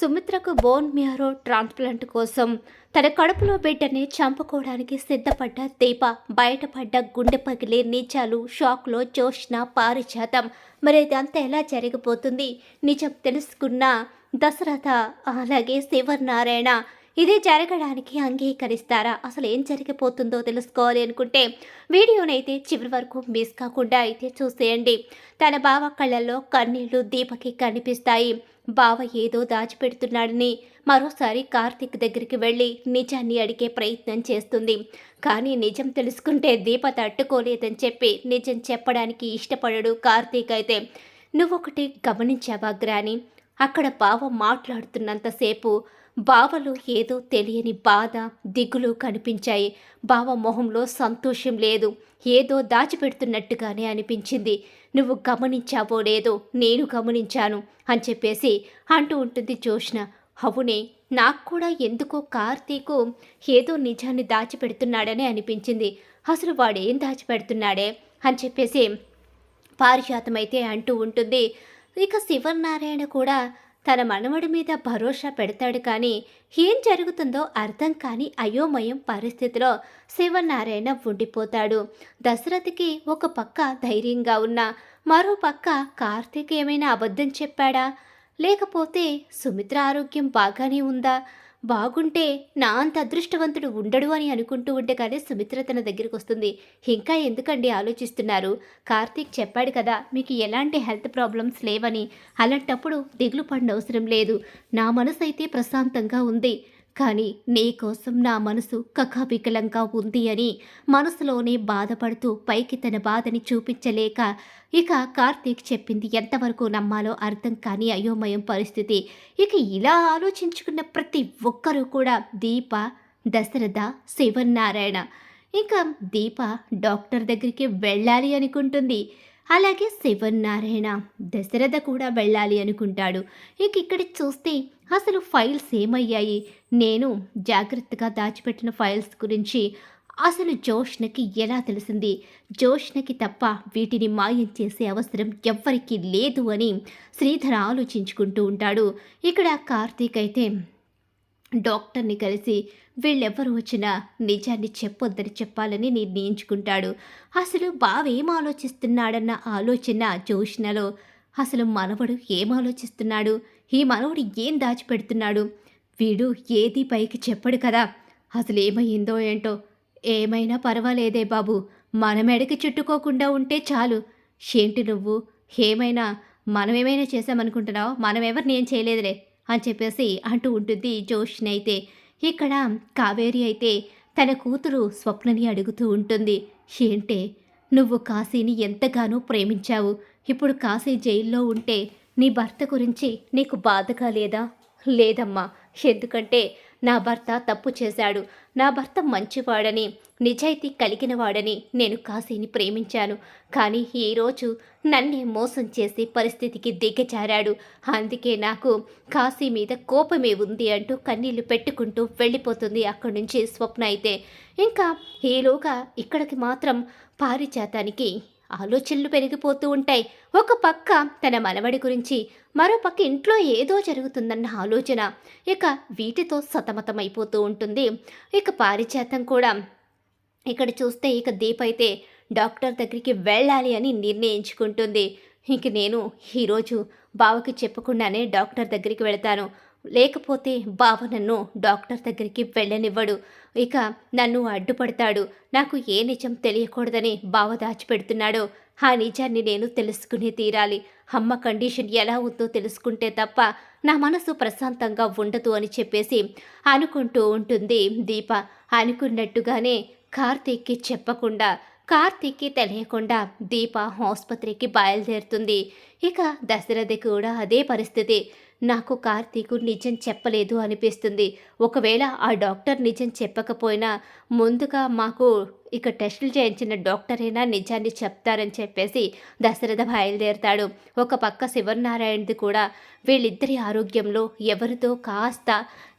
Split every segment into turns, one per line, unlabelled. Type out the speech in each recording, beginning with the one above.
సుమిత్రకు bone marrow transplant కోసం తన కడుపులో బిడ్డని చంపుకోవడానికి సిద్ధపడ్డ దీప బయటపడ్డ గుండె పగిలే నీచాలు షాక్లో జోష్న పారిజాతం. మరి ఇదంతా ఎలా జరిగిపోతుంది? నిజం తెలుసుకున్న దశరథ అలాగే శివనారాయణ ఇది జరగడానికి అంగీకరిస్తారా? అసలు ఏం జరిగిపోతుందో తెలుసుకోవాలి అనుకుంటే వీడియోనైతే చివరి వరకు మిస్ కాకుండా అయితే చూసేయండి. తన బావ కళ్ళల్లో కన్నీళ్ళు దీపకి కనిపిస్తాయి. బావ ఏదో దాచిపెడుతున్నాడని మరోసారి కార్తీక్ దగ్గరికి వెళ్ళి నిజాన్ని అడిగే ప్రయత్నం చేస్తుంది. కానీ నిజం తెలుసుకుంటే దీప తట్టుకోలేదని చెప్పి నిజం చెప్పడానికి ఇష్టపడడు కార్తీక్ అయితే. నువ్వొకటి గమనించావా గ్రాని? అక్కడ బావ మాట్లాడుతున్నంతసేపు బావలో ఏదో తెలియని బాధ దిగులు కనిపించాయి. బావ మొహంలో సంతోషం లేదు. ఏదో దాచిపెడుతున్నట్టుగానే అనిపించింది. నువ్వు గమనించావో లేదో నేను గమనించాను అని చెప్పేసి అంటూ ఉంటుంది జోష్న అవునే నాకు కూడా ఎందుకో కార్తీకు ఏదో నిజాన్ని దాచిపెడుతున్నాడని అనిపించింది. అసలు వాడేం దాచిపెడుతున్నాడే? అని చెప్పేసి పారిజాతమైతే అంటూ ఉంటుంది. ఇక శివనారాయణ కూడా తన మనవడి మీద భరోసా పెడతాడు కానీ ఏం జరుగుతుందో అర్థం కాని అయోమయం పరిస్థితిలో శివనారాయణ ఉండిపోతాడు. దశరథకి ఒక పక్క ధైర్యంగా ఉన్న మరో పక్క కార్తీక్ ఏమైనా అబద్ధం చెప్పాడా? లేకపోతే సుమిత్ర ఆరోగ్యం బాగానే ఉందా? బాగుంటే నా అంత అదృష్టవంతుడు ఉండడు అని అనుకుంటూ ఉండగానే సుమిత్ర తన దగ్గరికి వస్తుంది. ఇంకా ఎందుకండి ఆలోచిస్తున్నారు? కార్తీక్ చెప్పాడు కదా మీకు ఎలాంటి హెల్త్ ప్రాబ్లమ్స్ లేవని. అలాంటప్పుడు దిగులు పడిన అవసరం లేదు. నా మనసు అయితే ప్రశాంతంగా ఉంది. కానీ నీకోసం నా మనసు కకావికలంగా ఉంది అని మనసులోనే బాధపడుతూ పైకి తన బాధని చూపించలేక ఇక కార్తీక్ చెప్పింది ఎంతవరకు నమ్మాలో అర్థం కాని అయోమయం పరిస్థితి. ఇక ఇలా ఆలోచించుకున్న ప్రతి ఒక్కరూ కూడా దీప దశరథ శివనారాయణ ఇంకా దీప డాక్టర్ దగ్గరికి వెళ్ళాలి అనుకుంటుంది. అలాగే శివనారాయణ దశరథ కూడా వెళ్ళాలి అనుకుంటాడు. ఇక ఇక్కడ చూస్తే అసలు ఫైల్స్ ఏమయ్యాయి? నేను జాగ్రత్తగా దాచిపెట్టిన ఫైల్స్ గురించి అసలు జోష్నకి ఎలా తెలిసింది? జోష్నకి తప్ప వీటిని మాయం చేసే అవసరం ఎవ్వరికీ లేదు అని శ్రీధర్ ఆలోచించుకుంటూ ఉంటాడు. ఇక్కడ కార్తీక్ అయితే డాక్టర్ని కలిసి వీళ్ళెవ్వరు వచ్చినా నిజాన్ని చెప్పొద్దని చెప్పాలని నిర్ణయించుకుంటాడు. అసలు బావేం ఆలోచిస్తున్నాడన్న ఆలోచన జోష్నలో అసలు మనవడు ఏం ఆలోచిస్తున్నాడు? ఈ మనవడు ఏం దాచిపెడుతున్నాడు? వీడు ఏది పైకి చెప్పడు కదా. అసలు ఏమైందో ఏంటో? ఏమైనా పర్వాలేదే బాబు. మన మెడకి చుట్టుకోకుండా ఉంటే చాలు. ఏంటి నువ్వు? ఏమైనా? మనమేమైనా చేసామనుకుంటున్నావు మనం ఎవరిని ఏం చేయలేదులే అని చెప్పేసి అంటూ ఉంటుంది జోష్నైతే అయితే. ఇక్కడ కావేరి అయితే తన కూతురు స్వప్నని అడుగుతూ ఉంటుంది. ఏంటే నువ్వు కాశీని ఎంతగానో ప్రేమించావు. ఇప్పుడు కాశీ జైల్లో ఉంటే నీ భర్త గురించి నీకు బాధగా లేదా? లేదమ్మా. ఎందుకంటే నా భర్త తప్పు చేశాడు. నా భర్త మంచివాడని నిజాయితీ కలిగినవాడని నేను కాశీని ప్రేమించాను. కానీ ఈరోజు నన్నే మోసం చేసి పరిస్థితికి దిగజారాడు. అందుకే నాకు కాశీ మీద కోపమే ఉంది అంటూ కన్నీళ్ళు పెట్టుకుంటూ వెళ్ళిపోతుంది అక్కడి నుంచి స్వప్న అయితే. ఇంకా ఈలోగా ఇక్కడికి మాత్రం పారిజాతానికి ఆలోచనలు పెరిగిపోతూ ఉంటాయి. ఒక పక్క తన మనవడి గురించి మరో పక్క ఇంట్లో ఏదో జరుగుతుందన్న ఆలోచన. ఇక వీటితో సతమతమైపోతూ ఉంటుంది. ఇక పారిజాతం కూడా. ఇక్కడ చూస్తే ఇక దీప్ అయితే డాక్టర్ దగ్గరికి వెళ్ళాలి అని నిర్ణయించుకుంటుంది. ఇంక నేను ఈరోజు బావకి చెప్పకుండానే డాక్టర్ దగ్గరికి వెళతాను. లేకపోతే బావ నన్ను డాక్టర్ దగ్గరికి వెళ్ళనివ్వడు. ఇక నన్ను అడ్డుపడతాడు. నాకు ఏ నిజం తెలియకూడదని బావ దాచిపెడుతున్నాడో ఆ నిజాన్ని నేను తెలుసుకునే తీరాలి. అమ్మ కండిషన్ ఎలా ఉందో తెలుసుకుంటే తప్ప నా మనసు ప్రశాంతంగా ఉండదు అని చెప్పేసి అనుకుంటూ ఉంటుంది దీప. అనుకున్నట్టుగానే కార్తీక్కి చెప్పకుండా కార్తీక్కి తెలియకుండా దీప ఆసుపత్రికి బయలుదేరుతుంది. ఇక దశరథి కూడా అదే పరిస్థితి. నాకు కార్తీకు నిజం చెప్పలేదు అనిపిస్తుంది. ఒకవేళ ఆ డాక్టర్ నిజం చెప్పకపోయినా ముందుగా మాకు ఇక టెస్టులు చేయించిన డాక్టరైనా నిజాన్ని చెప్తారని చెప్పేసి దశరథ బయలుదేరుతాడు. ఒక పక్క శివనారాయణది కూడా వీళ్ళిద్దరి ఆరోగ్యంలో ఎవరితో కాస్త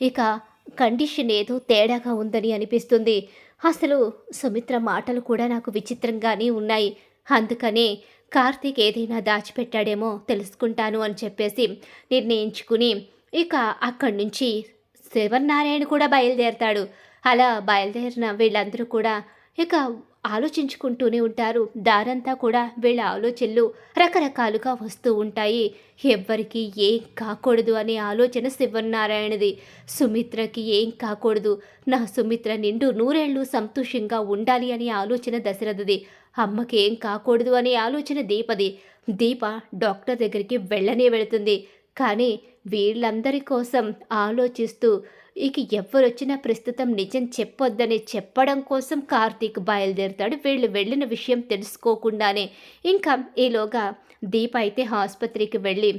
ఇక కండిషన్ ఏదో తేడాగా ఉందని అనిపిస్తుంది. అసలు సుమిత్ర మాటలు కూడా నాకు విచిత్రంగానే ఉన్నాయి. అందుకనే కార్తీక్ ఏదైనా దాచిపెట్టాడేమో తెలుసుకుంటాను అని చెప్పేసి నిర్ణయించుకుని ఇక అక్కడి నుంచి శివనారాయణ కూడా బయలుదేరతాడు. అలా బయలుదేరిన వీళ్ళందరూ కూడా ఇక ఆలోచించుకుంటూనే ఉంటారు. దారంతా కూడా వీళ్ళ ఆలోచనలు రకరకాలుగా వస్తూ ఉంటాయి. ఎవ్వరికి ఏం కాకూడదు అనే ఆలోచన శివనారాయణది సుమిత్రకి ఏం కాకూడదు. నా సుమిత్ర నిండు నూరేళ్ళు సంతోషంగా ఉండాలి అనే ఆలోచన దశరథది. అమ్మకి ఏం కాకూడదు అనే ఆలోచన దీపది. దీప డాక్టర్ దగ్గరికి వెళ్ళనే వెళుతుంది. కానీ వీళ్ళందరి కోసం ఆలోచిస్తూ ఇక ఎవరొచ్చినా ప్రస్తుతం నిజం చెప్పొద్దని చెప్పడం కోసం కార్తీక్ బయలుదేరుతాడు. వీళ్ళు వెళ్ళిన విషయం తెలుసుకోకుండానే ఇంకా ఈలోగా దీప అయితే ఆసుపత్రికి వెళ్ళి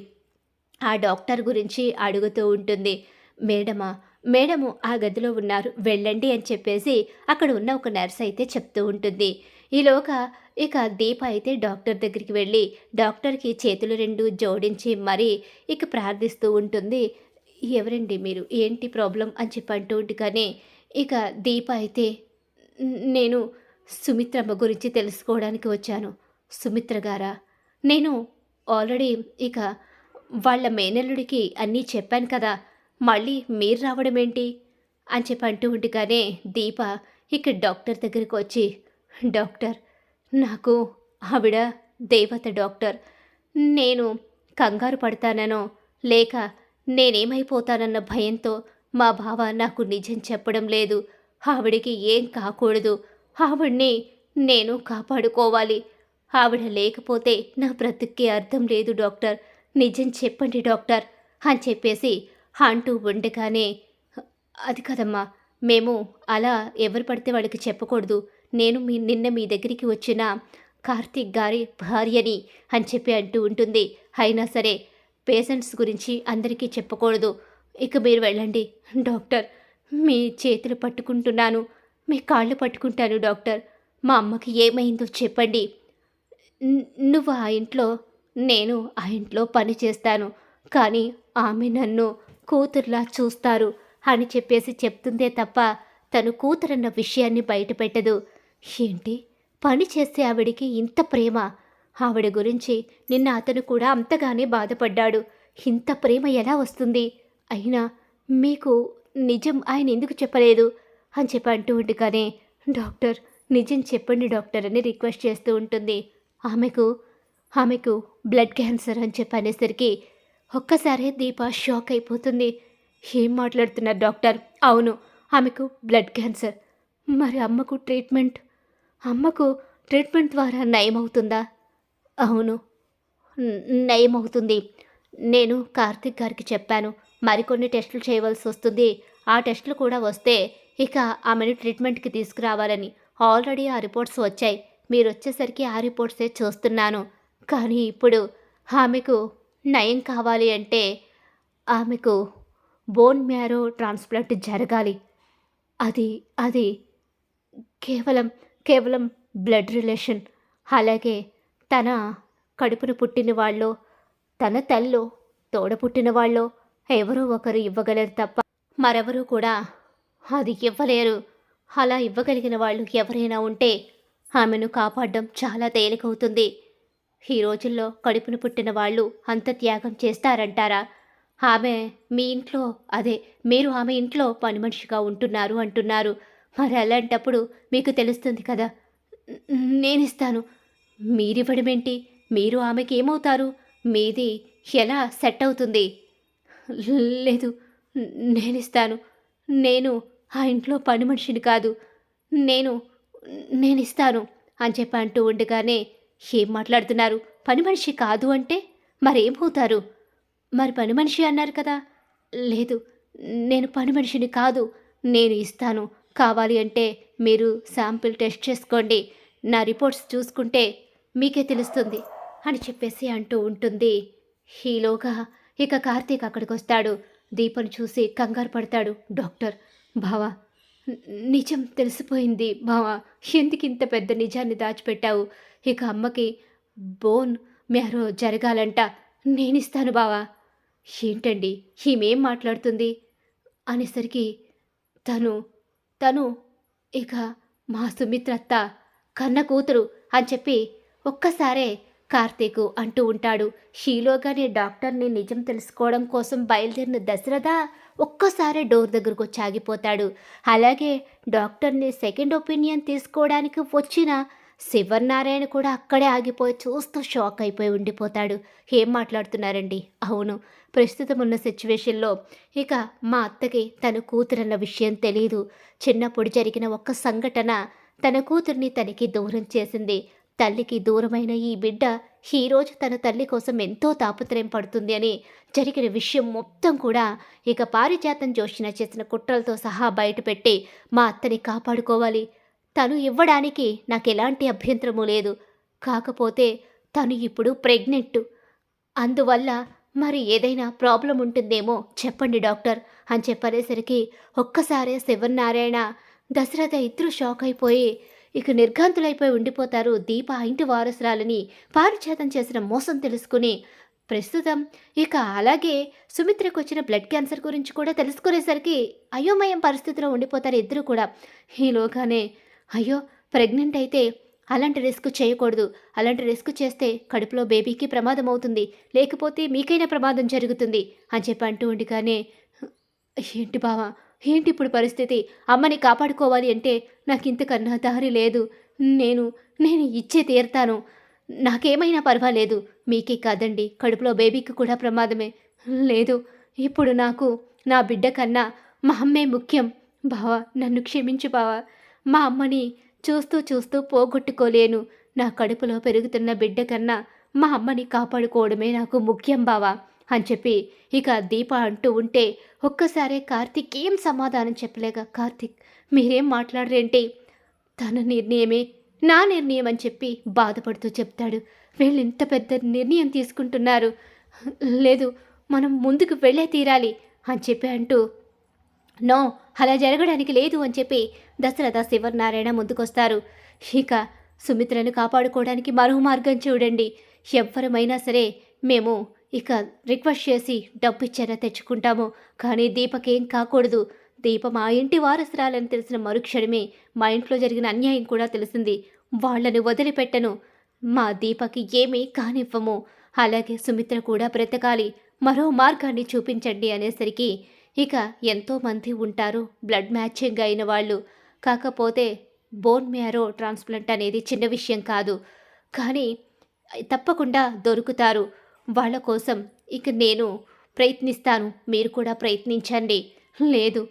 ఆ డాక్టర్ గురించి అడుగుతూ ఉంటుంది. మేడమా మేడము ఆ గదిలో ఉన్నారు వెళ్ళండి అని చెప్పేసి అక్కడ ఉన్న ఒక నర్స్ అయితే చెప్తూ ఉంటుంది. ఈలోగా ఇక దీప అయితే డాక్టర్ దగ్గరికి వెళ్ళి డాక్టర్కి చేతులు రెండు జోడించి మరీ ఇక ప్రార్థిస్తూ ఉంటుంది. ఎవరండి మీరు? ఏంటి ప్రాబ్లం? అని చెప్పి అంటూ కానీ ఇక దీప అయితే నేను సుమిత్రమ్మ గురించి తెలుసుకోవడానికి వచ్చాను. సుమిత్ర గారా? నేను ఆల్రెడీ ఇక వాళ్ళ మేనల్లుడికి అన్నీ చెప్పాను కదా మళ్ళీ మీరు రావడం ఏంటి? అని చెప్పి అంటూ ఉండగానే దీప ఇక డాక్టర్ దగ్గరికి వచ్చి డాక్టర్ నాకు ఆవిడ దేవత డాక్టర్. నేను కంగారు పడతాననో లేక నేనేమైపోతానన్న భయంతో మా బావ నాకు నిజం చెప్పడం లేదు. ఆవిడికి ఏం కాకూడదు. ఆవిడ్ని నేను కాపాడుకోవాలి. ఆవిడ లేకపోతే నా బ్రతుక్కి అర్థం లేదు డాక్టర్. నిజం చెప్పండి డాక్టర్ అని చెప్పేసి అంటూ ఉండగానే అది కదమ్మా మేము అలా ఎవరు పడితే వాళ్ళకి చెప్పకూడదు. నేను మీ నిన్న మీ దగ్గరికి వచ్చిన కార్తీక్ గారి భార్యని అని చెప్పి అంటూ ఉంటుంది. అయినా సరే పేషెంట్స్ గురించి అందరికీ చెప్పకూడదు. ఇక మీరు వెళ్ళండి డాక్టర్. మీ చేతులు పట్టుకుంటున్నాను. మీ కాళ్ళు పట్టుకుంటాను డాక్టర్. మా అమ్మకి ఏమైందో చెప్పండి. నువ్వు ఆ ఇంట్లో నేను ఆ ఇంట్లో పని చేస్తాను. కానీ ఆమె నన్ను కూతురులా చూస్తారు అని చెప్పేసి చెప్తుందే తప్ప తను కూతురన్న విషయాన్ని బయటపెట్టదు. ఏంటి? పని చేస్తే ఆవిడికి ఇంత ప్రేమ. ఆవిడ గురించి నిన్న అతను కూడా అంతగానే బాధపడ్డాడు. ఇంత ప్రేమ ఎలా వస్తుంది? అయినా మీకు నిజం ఆయన ఎందుకు చెప్పలేదు? అని చెప్పి అంటూ ఉండగానే డాక్టర్ నిజం చెప్పండి డాక్టర్ అని రిక్వెస్ట్ చేస్తూ ఉంటుంది. ఆమెకు ఆమెకు బ్లడ్ క్యాన్సర్ అని చెప్పనేసరికి ఒక్కసారే దీప షాక్ అయిపోతుంది. ఏం మాట్లాడుతున్నారు డాక్టర్? అవును ఆమెకు బ్లడ్ క్యాన్సర్. మరి అమ్మకు ట్రీట్మెంట్? అమ్మకు ట్రీట్మెంట్ ద్వారా నయమవుతుందా? అవును. నయమవుతుంది. నేను కార్తిక్ గారికి చెప్పాను. మరికొన్ని టెస్టులు చేయవలసి వస్తుంది. ఆ టెస్టులు కూడా వస్తే ఇక ఆమెను ట్రీట్మెంట్కి తీసుకురావాలని. ఆల్రెడీ ఆ రిపోర్ట్స్ వచ్చాయి. మీరు వచ్చేసరికి ఆ రిపోర్ట్సే చూస్తున్నాను. కానీ ఇప్పుడు ఆమెకు నయం కావాలి అంటే ఆమెకు బోన్ మ్యారో ట్రాన్స్ప్లాంట్ జరగాలి. అది అది కేవలం కేవలం బ్లడ్ రిలేషన్. అలాగే తన కడుపున పుట్టిన వాళ్ళు తన తల్లో తోడ పుట్టిన వాళ్ళు ఎవరో ఒకరు ఇవ్వగలరు తప్ప మరెవరూ కూడా అది ఇవ్వలేరు. అలా ఇవ్వగలిగిన వాళ్ళు ఎవరైనా ఉంటే ఆమెను కాపాడడం చాలా తేలికవుతుంది. ఈ రోజుల్లో కడుపును పుట్టిన వాళ్ళు అంత త్యాగం చేస్తారంటారా? ఆమె మీ ఇంట్లో అదే మీరు ఆమె ఇంట్లో పని మనిషిగా ఉంటున్నారు అంటున్నారు. మరి అలాంటప్పుడు మీకు తెలుస్తుంది కదా న- నేనిస్తాను. మీరివ్వడమేంటి? మీరు ఆమెకి ఏమవుతారు మీది ఎలా సెట్ అవుతుంది లేదు నేనిస్తాను. నేను ఆ ఇంట్లో పని మనిషిని కాదు. నేను నేనిస్తాను అని చెప్పి అంటూ ఉండగానే ఏం మాట్లాడుతున్నారు? పని మనిషి కాదు అంటే మరేమవుతారు? మరి పని మనిషి అన్నారు కదా. లేదు నేను పని మనిషిని కాదు. నేను ఇస్తాను. కావాలి అంటే మీరు శాంపిల్ టెస్ట్ చేసుకోండి. నా రిపోర్ట్స్ చూసుకుంటే మీకే తెలుస్తుంది అని చెప్పేసి అంటూ ఉంటుంది. ఈలోగా ఇక కార్తీక్ అక్కడికి వస్తాడు. దీపను చూసి కంగారు పడతాడు డాక్టర్. బావా నిజం తెలిసిపోయింది బావా. ఎందుకు ఇంత పెద్ద నిజాన్ని దాచిపెట్టావు? ఇక అమ్మకి బోన్ మ్యారో జరగాలంట. నేనిస్తాను బావా. ఏంటండి? ఈమెం మాట్లాడుతుంది? అనేసరికి తను తను ఇక మా సుమిత్రత్త కన్న కూతురు అని చెప్పి ఒక్కసారే కార్తీకు అంటూ ఉంటాడు. షీలోగానే డాక్టర్ని నిజం తెలుసుకోవడం కోసం బయలుదేరిన దశరథ ఒక్కసారి డోర్ దగ్గరకు వచ్చి ఆగిపోతాడు అలాగే డాక్టర్ని సెకండ్ ఒపీనియన్ తీసుకోవడానికి వచ్చిన శివనారాయణ కూడా అక్కడే ఆగిపోయి చూస్తూ షాక్ అయిపోయి ఉండిపోతాడు. ఏం మాట్లాడుతున్నారండి? అవును ప్రస్తుతం ఉన్న సిచ్యువేషన్లో ఇక మా అత్తకి తన కూతురన్న విషయం తెలియదు చిన్నప్పుడు జరిగిన ఒక్క సంఘటన తన కూతుర్ని తనకి దూరం చేసింది. తల్లికి దూరమైన ఈ బిడ్డ ఈరోజు తన తల్లి కోసం ఎంతో తాపత్రయం పడుతుంది అని జరిగిన విషయం మొత్తం కూడా ఇక పారిజాతం జోషిన చేసిన కుట్రలతో సహా బయటపెట్టి మా అత్తని కాపాడుకోవాలి. తను ఇవ్వడానికి నాకు ఎలాంటి అభ్యంతరము లేదు. కాకపోతే తను ఇప్పుడు ప్రెగ్నెంట్. అందువల్ల మరి ఏదైనా ప్రాబ్లం ఉంటుందేమో చెప్పండి డాక్టర్ అని చెప్పనేసరికి ఒక్కసారే శివనారాయణ దశరథ ఇద్దరు షాక్ అయిపోయి ఇక నిర్ఘాంతులైపోయి ఉండిపోతారు దీప ఇంటి వారసురాలని పారిచేతం చేసిన మోసం తెలుసుకుని. ప్రస్తుతం ఇక అలాగే సుమిత్రకు వచ్చిన బ్లడ్ క్యాన్సర్ గురించి కూడా తెలుసుకునేసరికి అయోమయం పరిస్థితిలో ఉండిపోతారు ఇద్దరు కూడా. ఈలోగానే అయ్యో ప్రెగ్నెంట్ అయితే అలాంటి రిస్క్ చేయకూడదు. అలాంటి రిస్క్ చేస్తే కడుపులో బేబీకి ప్రమాదం అవుతుంది. లేకపోతే మీకైనా ప్రమాదం జరుగుతుంది అని చెప్పి అంటూ ఉండగానే ఏంటి బావా ఏంటి ఇప్పుడు పరిస్థితి? అమ్మని కాపాడుకోవాలి అంటే నాకు ఇంతకన్నా దారి లేదు. నేను నేను ఇచ్చే తీరుతాను. నాకేమైనా పర్వాలేదు. మీకే కాదండి. కడుపులో బేబీకి కూడా ప్రమాదమే. లేదు ఇప్పుడు నాకు నా బిడ్డ కన్నా మా అమ్మే ముఖ్యం. బావా నన్ను క్షమించు బావా. మా అమ్మని చూస్తూ చూస్తూ పోగొట్టుకోలేను. నా కడుపులో పెరుగుతున్న బిడ్డ కన్నా మా అమ్మని కాపాడుకోవడమే నాకు ముఖ్యం బావా. అని చెప్పి ఇక దీప అంటూ ఉంటే ఒక్కసారే కార్తిక్ ఏం సమాధానం చెప్పలేక కార్తిక్ మీరేం మాట్లాడరేంటి? తన నిర్ణయమే నా నిర్ణయం అని చెప్పి బాధపడుతూ చెప్తాడు. వీళ్ళు ఇంత పెద్ద నిర్ణయం తీసుకుంటున్నారు. లేదు మనం ముందుకు వెళ్ళే తీరాలి అని చెప్పి అంటూ నో అలా జరగడానికి లేదు అని చెప్పి దశరథ శివనారాయణ ముందుకొస్తారు. ఇక సుమిత్రను కాపాడుకోవడానికి మరో మార్గం చూడండి. ఎవ్వరమైనా సరే మేము ఇక రిక్వెస్ట్ చేసి డబ్బు ఇచ్చారా తెచ్చుకుంటాము. కానీ దీపకేం కాకూడదు. దీప మా ఇంటి వారసురాలని తెలిసిన మరుక్షణమే మా ఇంట్లో జరిగిన అన్యాయం కూడా తెలిసింది. వాళ్ళను వదిలిపెట్టను. మా దీపకి ఏమీ కానివ్వము. అలాగే సుమిత్ర కూడా బ్రతకాలి. మరో మార్గాన్ని చూపించండి అనేసరికి ఇక ఎంతోమంది ఉంటారు. బ్లడ్ మ్యాచింగ్ అయిన వాళ్ళు. కాకపోతే బోన్ మ్యారో ట్రాన్స్ప్లాంట్ అనేది చిన్న విషయం కాదు. కానీ తప్పకుండా దొరుకుతారు. వాళ్ళ కోసం ఇక నేను ప్రయత్నిస్తాను. మీరు కూడా ప్రయత్నించండి. లేదు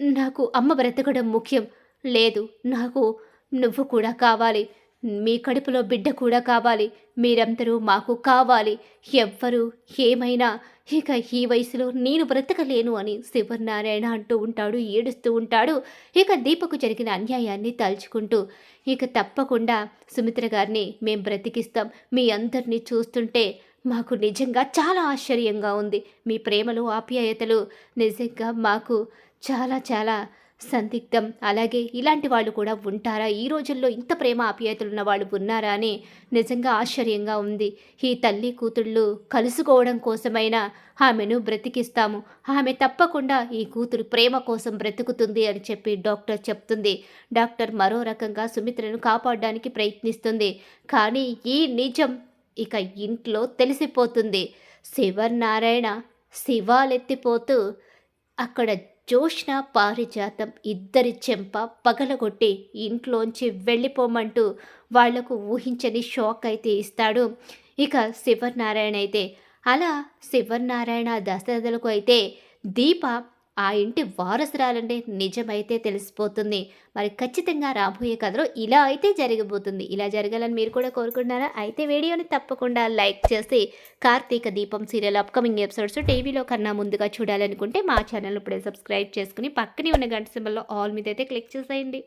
నాకు అమ్మ బ్రతకడం ముఖ్యం. లేదు నాకు నువ్వు కూడా కావాలి. మీ కడుపులో బిడ్డ కూడా కావాలి. మీరందరూ మాకు కావాలి. ఎవ్వరు ఏమైనా ఇక ఈ వయసులో నేను బ్రతకలేను అని శివనారాయణ అంటూ ఉంటాడు ఏడుస్తూ ఉంటాడు. ఇక దీపకు జరిగిన అన్యాయాన్ని తలుచుకుంటూ ఇక తప్పకుండా సుమిత్ర గారిని మేం బ్రతికిస్తాం. మీ అందరినీ చూస్తుంటే మాకు నిజంగా చాలా ఆశ్చర్యంగా ఉంది. మీ ప్రేమలు ఆప్యాయతలు నిజంగా మాకు చాలా చాలా సందిగ్ధం. అలాగే ఇలాంటి వాళ్ళు కూడా ఉంటారా? ఈ రోజుల్లో ఇంత ప్రేమ ఆప్యాయతలు ఉన్న వాళ్ళు ఉన్నారా అని నిజంగా ఆశ్చర్యంగా ఉంది. ఈ తల్లి కూతుళ్ళు కలుసుకోవడం కోసమైనా ఆమెను బ్రతికిస్తాము. ఆమె తప్పకుండా ఈ కూతురు ప్రేమ కోసం బ్రతుకుతుంది అని చెప్పి డాక్టర్ చెప్తుంది. డాక్టర్ మరో రకంగా సుమిత్రను కాపాడడానికి ప్రయత్నిస్తుంది. కానీ ఈ నిజం ఇక ఇంట్లో తెలిసిపోతుంది. శివనారాయణ శివాలెత్తిపోతూ అక్కడ జోష్ణ పారిజాతం ఇద్దరి చెంప పగలగొట్టి ఇంట్లోంచి వెళ్ళిపోమంటూ వాళ్ళకు ఊహించని షాక్ అయితే ఇస్తాడు. ఇక శివనారాయణ అయితే అలా శివనారాయణ దశరథులకు అయితే దీప ఆ ఇంటి వారసురాలంటే నిజమైతే తెలిసిపోతుంది. మరి ఖచ్చితంగా రాబోయే కథలో ఇలా అయితే జరగబోతుంది. ఇలా జరగాలని మీరు కూడా కోరుకుంటున్నారా? అయితే వీడియోని తప్పకుండా లైక్ చేసి కార్తీక దీపం సీరియల్ అప్కమింగ్ ఎపిసోడ్స్ టీవీలో కన్నా ముందుగా చూడాలనుకుంటే మా ఛానల్ ఇప్పుడే సబ్స్క్రైబ్ చేసుకుని పక్కనే ఉన్న గంట సింబల్లో ఆల్ మీద అయితే క్లిక్ చేసేయండి.